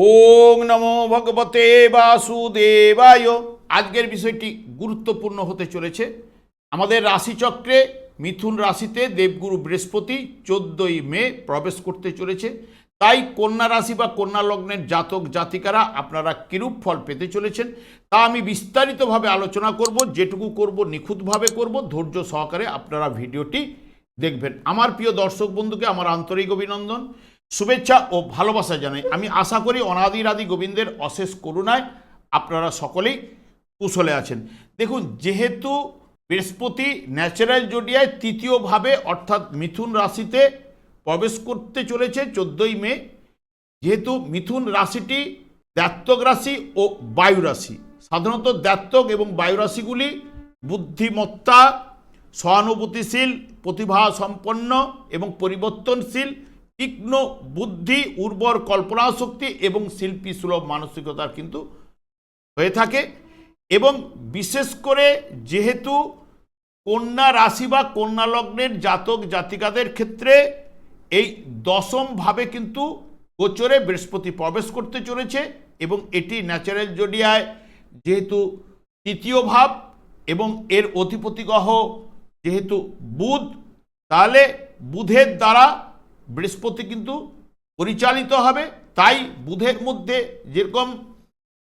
ওং নমো ভগবতে বাসুদেবায়। আজকের বিষয়টি গুরুত্বপূর্ণ হতে চলেছে। আমাদের রাশিচক্রে মিথুন রাশিতে দেবগুরু বৃহস্পতি চোদ্দই মে প্রবেশ করতে চলেছে। তাই কন্যা রাশি বা কন্যা লগ্নের জাতক জাতিকারা আপনারা কিরূপ ফল পেতে চলেছেন তা আমি বিস্তারিতভাবে আলোচনা করব, যেটুকু করব, নিখুঁতভাবে করব। ধৈর্য সহকারে আপনারা ভিডিওটি দেখবেন। আমার প্রিয় দর্শক বন্ধুকে আমার আন্তরিক অভিনন্দন। শুভেচ্ছা ও ভালোবাসা জানাই। আমি আশা করি অনাদির আদি গোবিন্দের অশেষ করুণায় আপনারা সকলেই কুশলে আছেন। দেখুন, যেহেতু বৃহস্পতি ন্যাচারাল জোডিয়ায় তৃতীয়ভাবে অর্থাৎ মিথুন রাশিতে প্রবেশ করতে চলেছে চোদ্দোই মে, যেহেতু মিথুন রাশিটি দ্যাত্তক রাশি ও বায়ু রাশি। সাধারণত দ্যাত্তক এবং বায়ু রাশিগুলি বুদ্ধিমত্তা, সহানুভূতিশীল প্রতিভা সম্পন্ন এবং পরিবর্তনশীল তীক্ষ্ণ বুদ্ধি, উর্বর কল্পনা শক্তি এবং শিল্পী সুলভ মানসিকতার কিন্তু হয়ে থাকে এবং বিশেষ করে যেহেতু কন্যা রাশি বা কন্যা লগ্নের জাতক জাতিকাদের ক্ষেত্রে এই দশম ভাবে কিন্তু গোচরে বৃহস্পতি প্রবেশ করতে চলেছে এবং এটি ন্যাচারাল জোডিয়ায় যেহেতু তৃতীয় ভাব এবং এর অধিপতি গ্রহ যেহেতু বুধ, তাহলে বুধের দ্বারা বৃহস্পতি কিন্তু পরিচালিত হবে, তাই বুধের মধ্যে যেরকম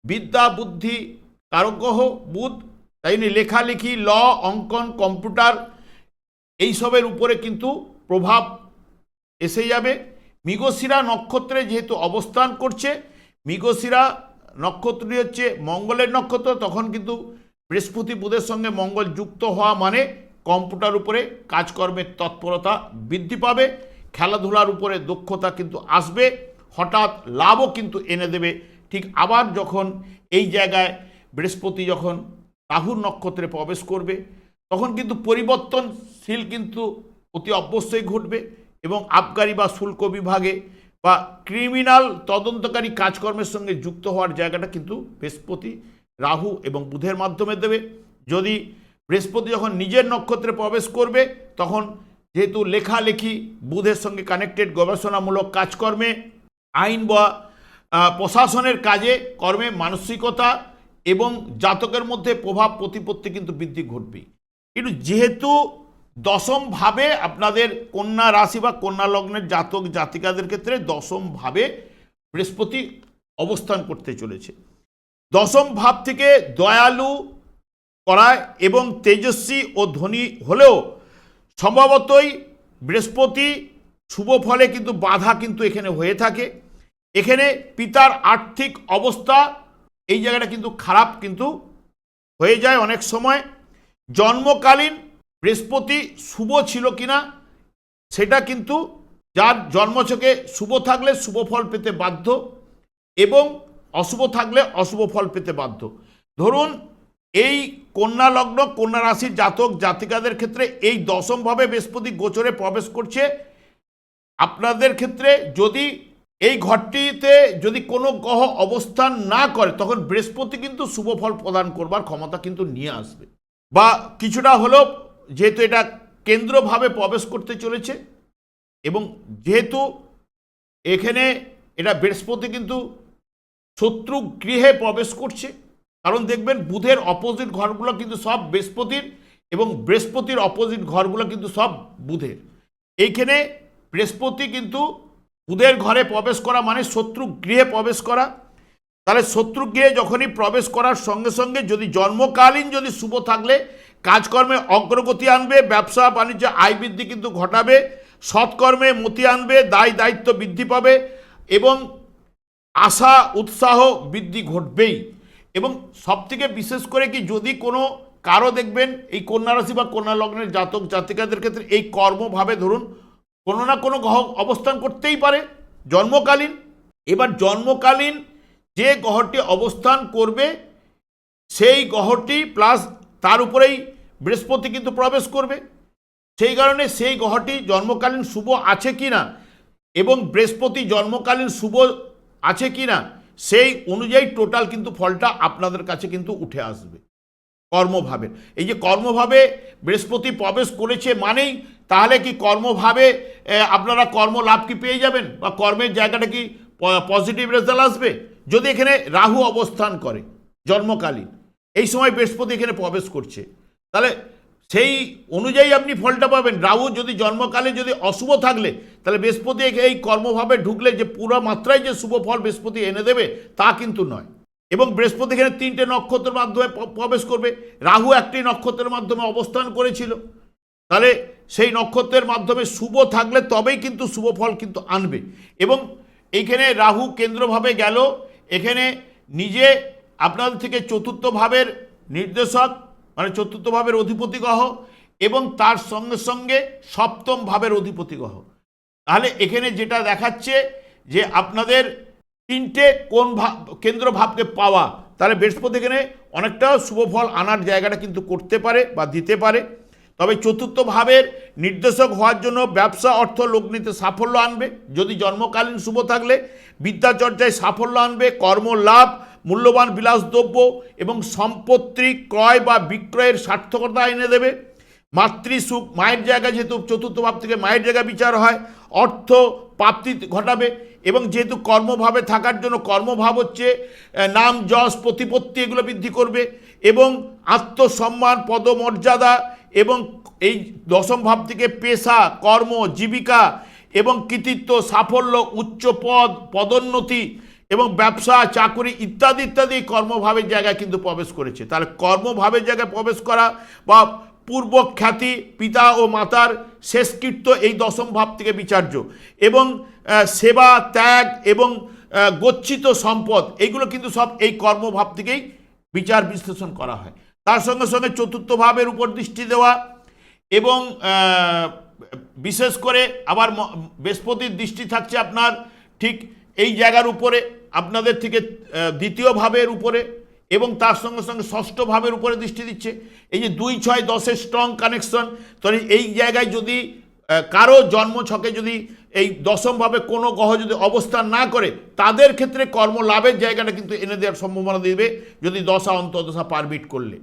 বিদ্যা, বুদ্ধি, কারগ্রহ, বুধ, তাই জন্য লেখালেখি, ল, অঙ্কন, কম্পিউটার এইসবের উপরে কিন্তু প্রভাব এসে যাবে। মৃগশিরা নক্ষত্রে যেহেতু অবস্থান করছে, মৃগশিরা নক্ষত্রটি হচ্ছে মঙ্গলের নক্ষত্র, তখন কিন্তু বৃহস্পতি বুধের সঙ্গে মঙ্গল যুক্ত হওয়া মানে কম্পিউটার উপরে কাজকর্মের তৎপরতা বৃদ্ধি পাবে। খেলাধুলার উপরে দক্ষতা কিন্তু আসবে, হঠাৎ লাভও কিন্তু এনে দেবে। ঠিক আবার যখন এই জায়গায় বৃহস্পতি যখন রাহুর নক্ষত্রে প্রবেশ করবে, তখন কিন্তু পরিবর্তনশীল কিন্তু অতি অবশ্যই ঘটবে এবং আবগারি বা শুল্ক বিভাগে বা ক্রিমিনাল তদন্তকারী কাজকর্মের সঙ্গে যুক্ত হওয়ার জায়গাটা কিন্তু বৃহস্পতি, রাহু এবং বুধের মাধ্যমে দেবে। যদি বৃহস্পতি যখন নিজের নক্ষত্রে প্রবেশ করবে, তখন যেহেতু লেখালেখি, বুধের সঙ্গে কানেক্টেড গবেষণামূলক কাজকর্মে, আইন বা প্রশাসনের কাজে, কর্মে মানসিকতা এবং জাতকের মধ্যে প্রভাব প্রতিপত্তি কিন্তু বৃদ্ধি ঘটবেই। কিন্তু যেহেতু দশম ভাবে আপনাদের কন্যা রাশি বা কন্যা লগ্নের জাতক জাতিকাদের ক্ষেত্রে দশম ভাবে বৃহস্পতি অবস্থান করতে চলেছে। দশম ভাব থেকে দয়ালু করায় এবং তেজস্বী ও ধনী হলেও সম্ভবতই বৃহস্পতি শুভ ফলে কিন্তু বাধা কিন্তু এখানে হয়ে থাকে। এখানে পিতার আর্থিক অবস্থা এই জায়গাটা কিন্তু খারাপ কিন্তু হয়ে যায় অনেক সময়। জন্মকালীন বৃহস্পতি শুভ ছিল কিনা সেটা কিন্তু যার জন্মছকে শুভ থাকলে শুভ ফল পেতে বাধ্য এবং অশুভ থাকলে অশুভ ফল পেতে বাধ্য। ধরুন এই কন্যা লগ্ন, কন্যা রাশির জাতক, জাতিকাদের ক্ষেত্রে এই দশমভাবে বৃহস্পতি গোচরে প্রবেশ করছে। আপনাদের ক্ষেত্রে যদি এই ঘরটিতে যদি কোনো গ্রহ অবস্থান না করে, তখন বৃহস্পতি কিন্তু শুভ ফল প্রদান করবার ক্ষমতা কিন্তু নিয়ে আসবে। বা কিছুটা হলেও যেহেতু এটা কেন্দ্রভাবে প্রবেশ করতে চলেছে এবং যেহেতু এখানে এটা বৃহস্পতি কিন্তু শত্রু গৃহে প্রবেশ করছে কারণ দেখবেন বুধের অপোজিট ঘরগুলো কিন্তু সব বৃহস্পতির এবং বৃহস্পতির অপোজিট ঘরগুলো কিন্তু সব বুধের। এইখানে বৃহস্পতি কিন্তু বুধের ঘরে প্রবেশ করা মানে শত্রু গৃহে প্রবেশ করা। তাহলে শত্রু গৃহে যখনই প্রবেশ করার সঙ্গে সঙ্গে যদি জন্মকালীন যদি শুভ থাকলে, কাজকর্মে অগ্রগতি আনবে, ব্যবসা বাণিজ্য আয় বৃদ্ধি কিন্তু ঘটাবে, সৎকর্মে মতি আনবে, দায় দায়িত্ব বৃদ্ধি পাবে এবং আশা, উৎসাহ বৃদ্ধি ঘটবেই। এবং সবথেকে বিশেষ করে কি যদি কোনো কারও দেখবেন এই কন্যা রাশি বা কন্যা লগ্নের জাতক জাতিকাদের ক্ষেত্রে এই কর্মভাবে ধরুন কোনো না কোনো গ্রহ অবস্থান করতেই পারে, জন্মকালীন, এবার জন্মকালীন যে গ্রহটি অবস্থান করবে, সেই গ্রহটি প্লাস তার উপরেই বৃহস্পতি কিন্তু প্রবেশ করবে। সেই কারণে সেই গ্রহটি জন্মকালীন শুভ আছে কি না এবং বৃহস্পতি জন্মকালীন শুভ আছে কি না সেই অনুযায়ী টোটাল কিন্তু ফলটা আপনাদের কাছে কিন্তু উঠে আসবে। কর্মভাবে। এই যে কর্মভাবে বৃহস্পতি প্রবেশ করেছে মানেই, তাহলে কি কর্মভাবে আপনারা কর্ম লাভ কি পেয়ে যাবেন? বা কর্মের জায়গাটা কি পজিটিভ রেজাল্ট আসবে? যদি এখানে রাহু অবস্থান করে, জন্মকালীন, এই সময় বৃহস্পতি এখানে প্রবেশ করছে, তাহলে সেই অনুযায়ী আপনি ফলটা পাবেন। রাহু যদি জন্মকালে যদি অশুভ থাকলে তাহলে বৃহস্পতি এই কর্মভাবে ঢুকলে যে পুরো মাত্রায় যে শুভ ফল বৃহস্পতি এনে দেবে, তা কিন্তু নয়। এবং বৃহস্পতি এখানে তিনটে নক্ষত্রের মাধ্যমে প্রবেশ করবে। রাহু একটি নক্ষত্রের মাধ্যমে অবস্থান করেছিল। তাহলে সেই নক্ষত্রের মাধ্যমে শুভ থাকলে তবেই কিন্তু শুভ ফল কিন্তু আনবে। এবং এইখানে রাহু কেন্দ্রভাবে গেল। এখানে নিজে আপনাদের থেকে চতুর্থ ভাবের নির্দেশক মানে চতুর্থ ভাবের অধিপতি গ্রহ এবং তার সঙ্গে সঙ্গে সপ্তম ভাবের অধিপতি গ্রহ তাহলে এখানে যেটা দেখাচ্ছে যে আপনাদের তিনটে কোন ভাব কেন্দ্র ভাবকে পাওয়া, তাহলে বৃহস্পতি এখানে অনেকটা শুভ ফল আনার জায়গাটা কিন্তু করতে পারে বা দিতে পারে। তবে চতুর্থ ভাবের নির্দেশক হওয়ার জন্য ব্যবসা অর্থ লগ্নিতে সাফল্য আনবে। যদি জন্মকালীন শুভ থাকলে বিদ্যাচর্যায় সাফল্য আনবে, কর্ম লাভ, মূল্যবান বিলাসদ্রব্য এবং সম্পত্তি ক্রয় বা বিক্রয়ের সার্থকতা এনে দেবে। মাতৃসুখ মায়ের জায়গা যেহেতু চতুর্থ ভাব থেকে মায়ের জায়গা বিচার হয়, অর্থ প্রাপ্তি ঘটাবে এবং যেহেতু কর্মভাবে থাকার জন্য কর্মভাব হচ্ছে নাম, যশ, প্রতিপত্তি এগুলো বৃদ্ধি করবে এবং আত্মসম্মান, পদমর্যাদা এবং এই দশম ভাব থেকে পেশা, কর্ম, জীবিকা এবং কৃতিত্ব, সাফল্য, উচ্চ পদ, পদোন্নতি এবং ব্যবসা, চাকুরি ইত্যাদি ইত্যাদি কর্মভাবের জায়গায় কিন্তু প্রবেশ করেছে। তাহলে কর্মভাবের জায়গায় প্রবেশ করা বা পূর্ব খ্যাতি পিতা ও মাতার শেষকৃত্য এই দশম ভাব থেকে বিচার্য। এবং সেবা, ত্যাগ এবং গচ্ছিত সম্পদ, এইগুলো কিন্তু সব এই কর্মভাব থেকেই বিচার বিশ্লেষণ করা হয়। তার সঙ্গে সঙ্গে চতুর্থ ভাবের উপর দৃষ্টি দেওয়া এবং বিশেষ করে আবার বৃহস্পতির দৃষ্টি থাকছে আপনার ঠিক এই জায়গার উপরে, আপনাদের থেকে দ্বিতীয় ভাবের উপরে এবং তার সঙ্গে সঙ্গে ষষ্ঠ ভাবের উপরে দৃষ্টি দিচ্ছে। এই যে দুই ছয় দশের স্ট্রং কানেকশন তাহলে এই জায়গায় যদি কারও জন্ম ছকে যদি এই দশমভাবে কোনো গ্রহ যদি অবস্থান না করে, তাদের ক্ষেত্রে কর্ম লাভের জায়গাটা কিন্তু এনে দেওয়ার সম্ভাবনা দিবে যদি দশা অন্তদশা পারমিট করলে।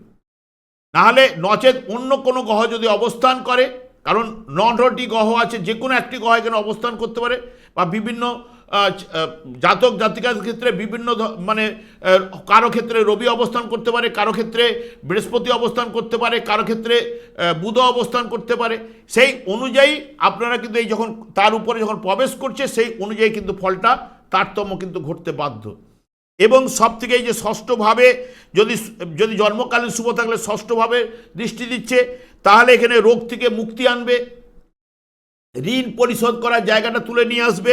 নাহলে নচেত অন্য কোনো গ্রহ যদি অবস্থান করে, কারণ নটি গ্রহ আছে, যে কোনো একটি গ্রহ এখানে অবস্থান করতে পারে, বা বিভিন্ন জাতক জাতিকার ক্ষেত্রে বিভিন্ন মানে কারও ক্ষেত্রে রবি অবস্থান করতে পারে, কারও ক্ষেত্রে বৃহস্পতি অবস্থান করতে পারে, কারও ক্ষেত্রে বুধ অবস্থান করতে পারে। সেই অনুযায়ী আপনারা কিন্তু এই যখন তার উপরে যখন প্রবেশ করছে, সেই অনুযায়ী কিন্তু ফলটা, তারতম্য কিন্তু ঘটতে বাধ্য। এবং সব থেকে এই যে ষষ্ঠভাবে যদি যদি জন্মকালীন শুভ থাকলে ষষ্ঠভাবে দৃষ্টি দিচ্ছে, তাহলে এখানে রোগ থেকে মুক্তি আনবে। ঋণ পরিশোধ করার জায়গাটা তুলে নিয়ে আসবে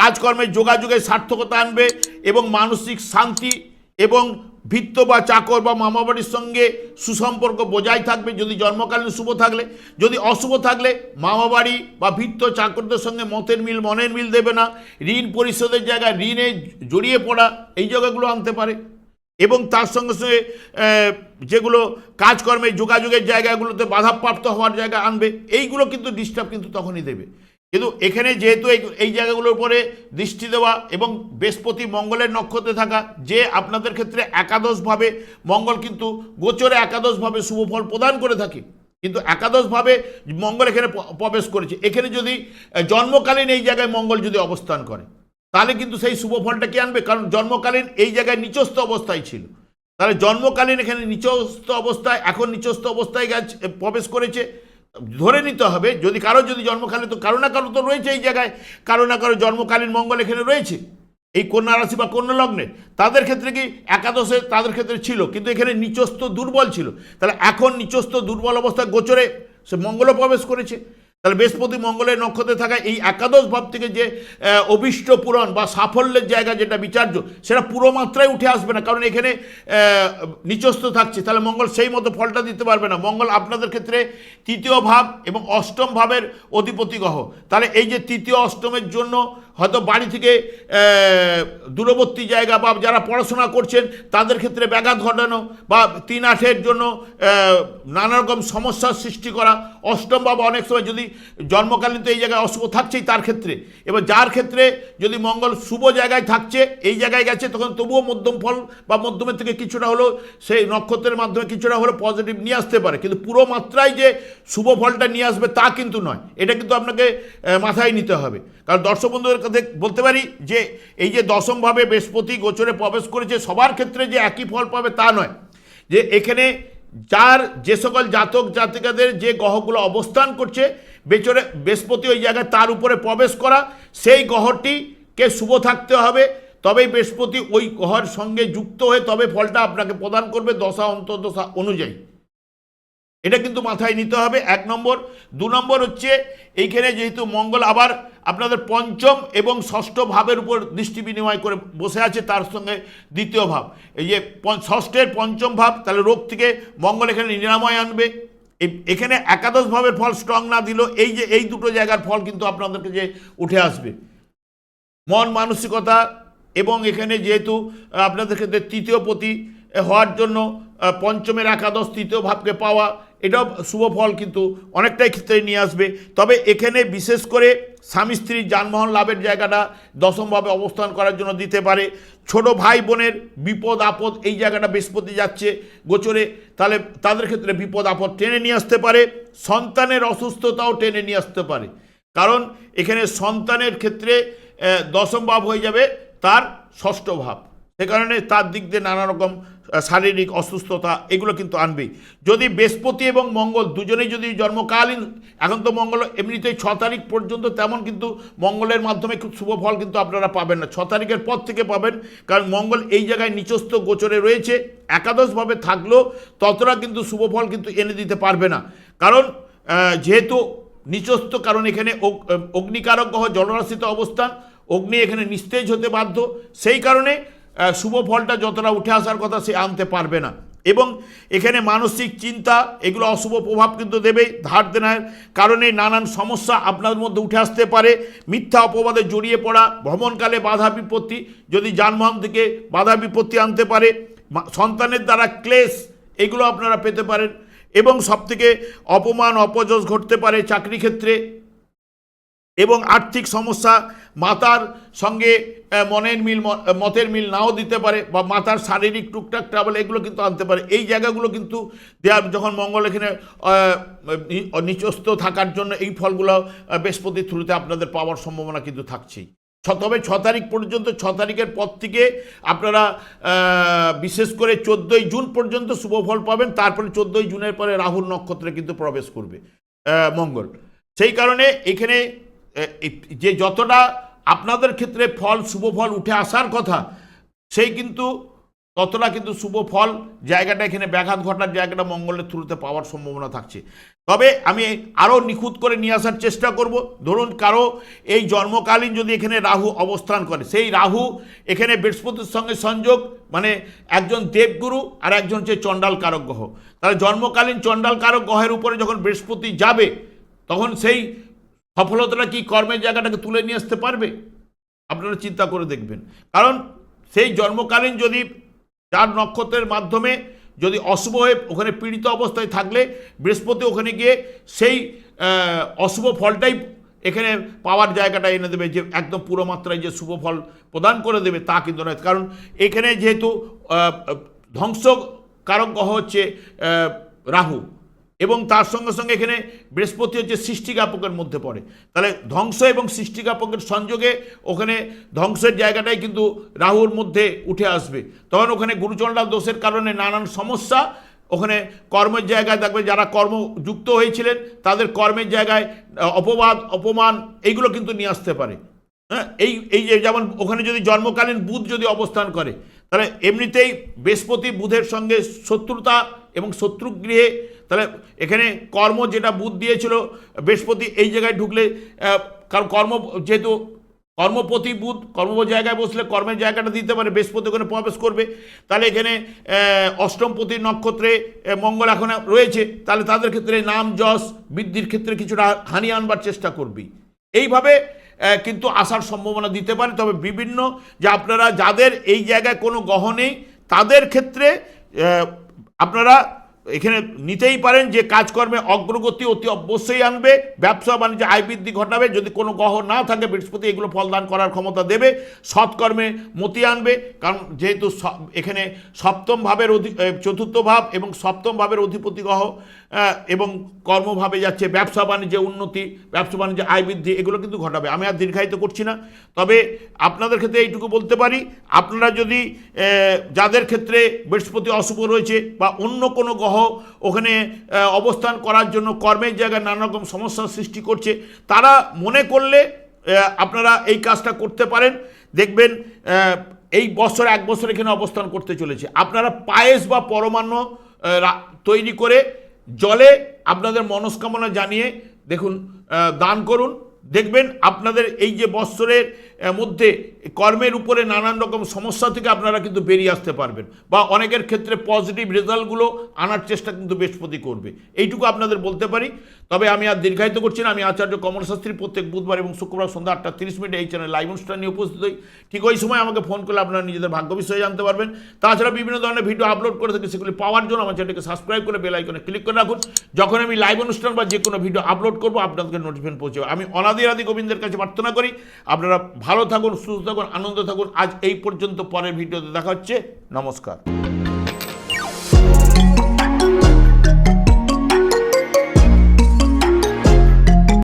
কাজকর্মের যোগাযোগের সার্থকতা আনবে এবং মানসিক শান্তি এবং ভিত্ত বা চাকর বা মামাবাড়ির সঙ্গে সুসম্পর্ক বজায় থাকবে যদি জন্মকালীন শুভ থাকলে। যদি অশুভ থাকলে মামাবাড়ি বা ভিত্ত চাকরদের সঙ্গে মতের মিল, মনের মিল দেবে না। ঋণ পরিশোধের জায়গায় ঋণে জড়িয়ে পড়া এই জায়গাগুলো আনতে পারে। এবং তার সঙ্গে সঙ্গে যেগুলো কাজকর্মে, যোগাযোগের জায়গাগুলোতে বাধাপ্রাপ্ত হওয়ার জায়গা আনবে, এইগুলো কিন্তু ডিস্টার্ব কিন্তু তখনই দেবে। কিন্তু এখানে যেহেতু এই জায়গাগুলোর উপরে দৃষ্টি দেওয়া এবং বৃহস্পতি মঙ্গলের নক্ষত্রে থাকা, যে আপনাদের ক্ষেত্রে একাদশভাবে মঙ্গল কিন্তু গোচরে একাদশভাবে শুভ ফল প্রদান করে থাকে। কিন্তু একাদশভাবে মঙ্গল এখানে প্রবেশ করেছে। এখানে যদি জন্মকালীন এই জায়গায় মঙ্গল যদি অবস্থান করে তাহলে কিন্তু সেই শুভ ফলটা কি আনবে? কারণ জন্মকালীন এই জায়গায় নিচস্থ অবস্থায় ছিল। তাহলে জন্মকালীন এখানে নিচস্থ অবস্থায়, এখন নিচস্থ অবস্থায় গেছে প্রবেশ করেছে। ধরে নিতে হবে, যদি কারও যদি জন্মকালীন তো কারও না কারও তো রয়েছে এই জায়গায়, কারও না কারও জন্মকালীন মঙ্গল এখানে রয়েছে। এই কন্যা রাশি বা কন্যা লগ্নে, তাদের ক্ষেত্রে কি একাদশে তাদের ক্ষেত্রে ছিল, কিন্তু এখানে নিচস্থ দুর্বল ছিল। তাহলে এখন নিচস্থ দুর্বল অবস্থায় গোচরে সে মঙ্গলও প্রবেশ করেছে। তাহলে বৃহস্পতি মঙ্গলের নক্ষত্রে থাকা এই একাদশ ভাব থেকে যে অভিষ্ট পূরণ বা সাফল্যের জায়গা যেটা বিচার্য, সেটা পুরো মাত্রায় উঠে আসবে না। কারণ এখানে নিচস্থ থাকছে। তাহলে মঙ্গল সেই মতো ফলটা দিতে পারবে না। মঙ্গল আপনাদের ক্ষেত্রে তৃতীয় ভাব এবং অষ্টম ভাবের অধিপতি গ্রহ। তাহলে এই যে তৃতীয় অষ্টমের জন্য হয়তো বাড়ি থেকে দূরবর্তী জায়গা বা যারা পড়াশোনা করছেন, তাদের ক্ষেত্রে ব্যাঘাত ঘটানো বা তিন আঠের জন্য নানা রকম সমস্যার সৃষ্টি করা, অষ্টম ভাব অনেক সময় যদি জন্মকালীন তো এই জায়গায় অশুভ থাকছেই তার ক্ষেত্রে। এবার যার ক্ষেত্রে যদি মঙ্গল শুভ জায়গায় থাকছে, এই জায়গায় গেছে, তখন তবুও মধ্যম ফল বা মধ্যমের থেকে কিছুটা হলো সেই নক্ষত্রের মাধ্যমে কিছুটা হলো পজিটিভ নিয়ে আসতে পারে। কিন্তু পুরো মাত্রায় যে শুভ ফলটা নিয়ে আসবে তা কিন্তু নয়। এটা কিন্তু আপনাকে মাথায় নিতে হবে। কারণ দর্শক বন্ধুদের কাছে বলতে পারি যে এই যে দশমভাবে বৃহস্পতি গোচরে প্রবেশ করেছে, সবার ক্ষেত্রে যে একই ফল পাবে তা নয়। যে এখানে যার যে সকল জাতক জাতিকাদের যে গ্রহগুলো অবস্থান করছে, বেচরে বৃহস্পতি ওই জায়গায় তার উপরে প্রবেশ করা, সেই গ্রহটিকে শুভ থাকতে হবে। তবেই বৃহস্পতি ওই গ্রহের সঙ্গে যুক্ত হয়ে তবে ফলটা আপনাকে প্রদান করবে দশা অন্তর্দশা অনুযায়ী। এটা কিন্তু মাথায় নিতে হবে, এক নম্বর। দু নম্বর হচ্ছে, এইখানে যেহেতু মঙ্গল আবার আপনাদের পঞ্চম এবং ষষ্ঠ ভাবের উপর দৃষ্টি বিনিময় করে বসে আছে, তার সঙ্গে দ্বিতীয় ভাব। এই যে ষষ্ঠের পঞ্চম ভাব, তাহলে রোগ থেকে মঙ্গল এখানে নিরাময় আনবে। এখানে একাদশ ভাবের ফল স্ট্রং না দিলেও এই যে, এই দুটো জায়গার ফল কিন্তু আপনাদেরকে যে উঠে আসবে। মন মানসিকতা এবং এখানে যেহেতু, আপনাদের ক্ষেত্রে তৃতীয় পতি হওয়ার জন্য পঞ্চমের একাদশ, তৃতীয় ভাবকে পাওয়া, এটাও শুভ ফল কিন্তু অনেকটাই ক্ষেত্রে নিয়ে আসবে। তবে এখানে বিশেষ করে স্বামী স্ত্রীর যানবাহন লাভের জায়গাটা দশমভাবে অবস্থান করার জন্য দিতে পারে। ছোট ভাই বোনের বিপদ, আপদ এই জায়গাটা বৃহস্পতি যাচ্ছে গোচরে, তাহলে তাদের ক্ষেত্রে বিপদ, আপদ টেনে নিয়ে আসতে পারে। সন্তানের অসুস্থতাও টেনে নিয়ে আসতে পারে। কারণ এখানে সন্তানের ক্ষেত্রে দশম ভাব হয়ে যাবে তার ষষ্ঠ ভাব। সে কারণে তার দিক দিয়ে নানা রকম শারীরিক অসুস্থতা, এগুলো কিন্তু আনবেই। যদি বৃহস্পতি এবং মঙ্গল দুজনেই যদি জন্মকালীন, এখন তো মঙ্গল এমনিতেই ছ তারিখ পর্যন্ত, তেমন কিন্তু মঙ্গলের মাধ্যমে খুব শুভ ফল কিন্তু আপনারা পাবেন না। ছ তারিখের পর থেকে পাবেন, কারণ মঙ্গল এই জায়গায় নিচস্থ গোচরে রয়েছে, একাদশভাবে থাকলেও ততটা কিন্তু শুভ ফল কিন্তু এনে দিতে পারবে না। কারণ যেহেতু নিচস্থ, কারণ এখানে অগ- অগ্নিকারক গ্রহ জলরাশিতে অবস্থান, অগ্নি এখানে নিস্তেজ হতে বাধ্য, সেই কারণে শুভ ফলটা যতটা উঠে আসার কথা সে আনতে পারবে না। এবং এখানে মানসিক চিন্তা, এগুলো অশুভ প্রভাব কিন্তু দেবেই ধার দেনার কারণে নানান সমস্যা আপনার মধ্যে উঠে আসতে পারে। মিথ্যা অপবাদে জড়িয়ে পড়া, ভ্রমণকালে বাধা বিপত্তি যদি যানবাহন থেকে বাধা বিপত্তি আনতে পারে সন্তানের দ্বারা ক্লেশ, এগুলো আপনারা পেতে পারেন। এবং সবথেকে অপমান, অপযশ ঘটতে পারে চাকরি ক্ষেত্রে। এবং আর্থিক সমস্যা মাতার সঙ্গে মনের মিল মতের মিল নাও দিতে পারে বা মাতার শারীরিক টুকটাক ট্রাভেল এগুলো কিন্তু আনতে পারে। এই জায়গাগুলো কিন্তু দেয়া, যখন মঙ্গল এখানে নিচস্থ থাকার জন্য এই ফলগুলো বৃহস্পতির থ্রুতে আপনাদের পাওয়ার সম্ভাবনা কিন্তু থাকছেই। ছ- তবে ছ তারিখ পর্যন্ত, ছ তারিখের পর থেকে আপনারা বিশেষ করে চোদ্দোই জুন পর্যন্ত শুভ ফল পাবেন, তারপরে চোদ্দোই জুনের পরে রাহুল নক্ষত্রে কিন্তু প্রবেশ করবে মঙ্গল। সেই কারণে এখানে যে যতটা আপনাদের ক্ষেত্রে ফল, শুভ ফল উঠে আসার কথা, সেই কিন্তু ততটা কিন্তু শুভ ফল জায়গাটা এখানে ব্যাঘাত ঘটার জায়গাটা মঙ্গলের থ্রুতে পাওয়ার সম্ভাবনা থাকছে। তবে আমি আরও নিখুঁত করে নিয়ে আসার চেষ্টা করব। ধরুন কারও এই জন্মকালীন যদি এখানে রাহু অবস্থান করে, সেই রাহু এখানে বৃহস্পতির সঙ্গে সংযোগ মানে একজন দেবগুরু আর একজন হচ্ছে চণ্ডাল কারক গ্রহ। তাহলে জন্মকালীন চণ্ডাল কারক গ্রহের উপরে যখন বৃহস্পতি যাবে, তখন সেই সফলতাটা কি কর্মের জায়গাটাকে তুলে নিয়ে আসতে পারবে? আপনারা চিন্তা করে দেখবেন। কারণ সেই জন্মকালীন যদি চার নক্ষত্রের মাধ্যমে যদি অশুভ হয়ে ওখানে পীড়িত অবস্থায় থাকলে, বৃহস্পতি ওখানে গিয়ে সেই অশুভ ফলটাই এখানে পাওয়ার জায়গাটা এনে দেবে যে একদম পুরো মাত্রায় যে শুভ ফল প্রদান করে দেবে তা কিন্তু নয়। কারণ এখানে যেহেতু ধ্বংস কারক হচ্ছে রাহু। এবং তার সঙ্গে সঙ্গে এখানে বৃহস্পতি হচ্ছে সৃষ্টিজ্ঞাপকের মধ্যে পড়ে। তাহলে ধ্বংস এবং সৃষ্টিজ্ঞাপকের সংযোগে ওখানে ধ্বংসের জায়গাটাই কিন্তু রাহুর মধ্যে উঠে আসবে। তখন ওখানে গুরুচণ্ডাল দোষের কারণে নানান সমস্যা ওখানে কর্মের জায়গায় দেখবে যারা কর্মযুক্ত হয়েছিলেন, তাদের কর্মের জায়গায় অপবাদ, অপমান এইগুলো কিন্তু নিয়ে আসতে পারে। হ্যাঁ এই এই যে যেমন ওখানে যদি জন্মকালীন বুধ যদি অবস্থান করে, তাহলে এমনিতেই বৃহস্পতি বুধের সঙ্গে শত্রুতা এবং শত্রুগৃহে তাহলে এখানে কর্ম যেটা বুধ দিয়েছিল, বৃহস্পতি এই জায়গায় ঢুকলে কারণ কর্ম যেহেতু কর্মপতি বুধ, কর্ম জায়গায় বসলে কর্মের জায়গাটা দিতে পারে, বৃহস্পতি ওখানে প্রবেশ করবে। তাহলে এখানে অষ্টমপতি নক্ষত্রে মঙ্গল এখন রয়েছে, তাহলে তাদের ক্ষেত্রে নাম যশ, বৃদ্ধির ক্ষেত্রে কিছুটা হানি আনবার চেষ্টা করবি। এইভাবে কিন্তু আসার সম্ভাবনা দিতে পারে, তবে বিভিন্ন যে আপনারা, যাদের এই জায়গায় কোনো গ্রহ নেই তাদের ক্ষেত্রে আপনারা এখানে নিতেই পারেন যে কাজকর্মে অগ্রগতি অতি অবশ্যই আনবে, ব্যবসা বাণিজ্য আয় বৃদ্ধি ঘটাবে, যদি কোনো গ্রহ না থাকে বৃহস্পতি, এগুলো ফলদান করার ক্ষমতা দেবে, সৎকর্মে মতি আনবে, কারণ যেহেতু এখানে সপ্তম ভাবের অধি চতুর্থ ভাব এবং সপ্তম ভাবের অধিপতি গ্রহ এবং কর্মভাবে যাচ্ছে, ব্যবসা বাণিজ্যে উন্নতি, ব্যবসা বাণিজ্যে আয় বৃদ্ধি, এগুলো কিন্তু ঘটাবে। আমি আর দীর্ঘায়িত করছি না। তবে আপনাদের ক্ষেত্রে এইটুকু বলতে পারি, আপনারা যদি যাদের ক্ষেত্রে বৃহস্পতি অশুভ রয়েছে বা অন্য কোনো গ্রহ ওখানে অবস্থান করার জন্য কর্মের জায়গায় নানা রকম সমস্যার সৃষ্টি করছে, তারা মনে করলে আপনারা এই কাজটা করতে পারেন। দেখবেন এই বছর এক বছর এখানে অবস্থান করতে চলেছে। আপনারা পায়েস বা পরমান্ন তৈরি করে জলে আপনাদের মনস্কামনা জানিয়ে দেখুন দান করুন। দেখবেন আপনাদের এই যে বৎসরের মধ্যে কর্মের উপরে নানান রকম সমস্যা থেকে আপনারা কিন্তু বেরিয়ে আসতে পারবেন। বা অনেকের ক্ষেত্রে পজিটিভ রেজাল্টগুলো আনার চেষ্টা কিন্তু বৃহস্পতি করবে। এইটুকু আপনাদের বলতে পারি। তবে আমি আর দীর্ঘায়িত করছি না। আমি আচার্য কমল শাস্ত্রী প্রত্যেক বুধবার এবং শুক্রবার সন্ধ্যা আটটা তিরিশ মিনিটে এই চ্যানেল লাইভ অনুষ্ঠান নিয়ে উপস্থিত হই। ঠিক ওই সময় আমাকে ফোন করলে আপনারা নিজেদের ভাগ্য বিষয়ে জানতে পারবেন। তাছাড়া বিভিন্ন ধরনের ভিডিও আপলোড করে থাকি, সেগুলি পাওয়ার জন্য আমার চ্যানেলকে সাবস্ক্রাইব করে বেল আইকনে ক্লিক করে রাখুন। যখন আমি লাইভ অনুষ্ঠান বা যে কোনো ভিডিও আপলোড করব, আপনাদেরকে নোটিফিকেশন পৌঁছে যাবে। আমি অনাদি আদি গোবিন্দের কাছে প্রার্থনা করি, আপনারা ভালো থাকুন সুস্থ থাকুন আনন্দ থাকুন। আজ এই পর্যন্ত পরের ভিডিওতে দেখা হচ্ছে। নমস্কার।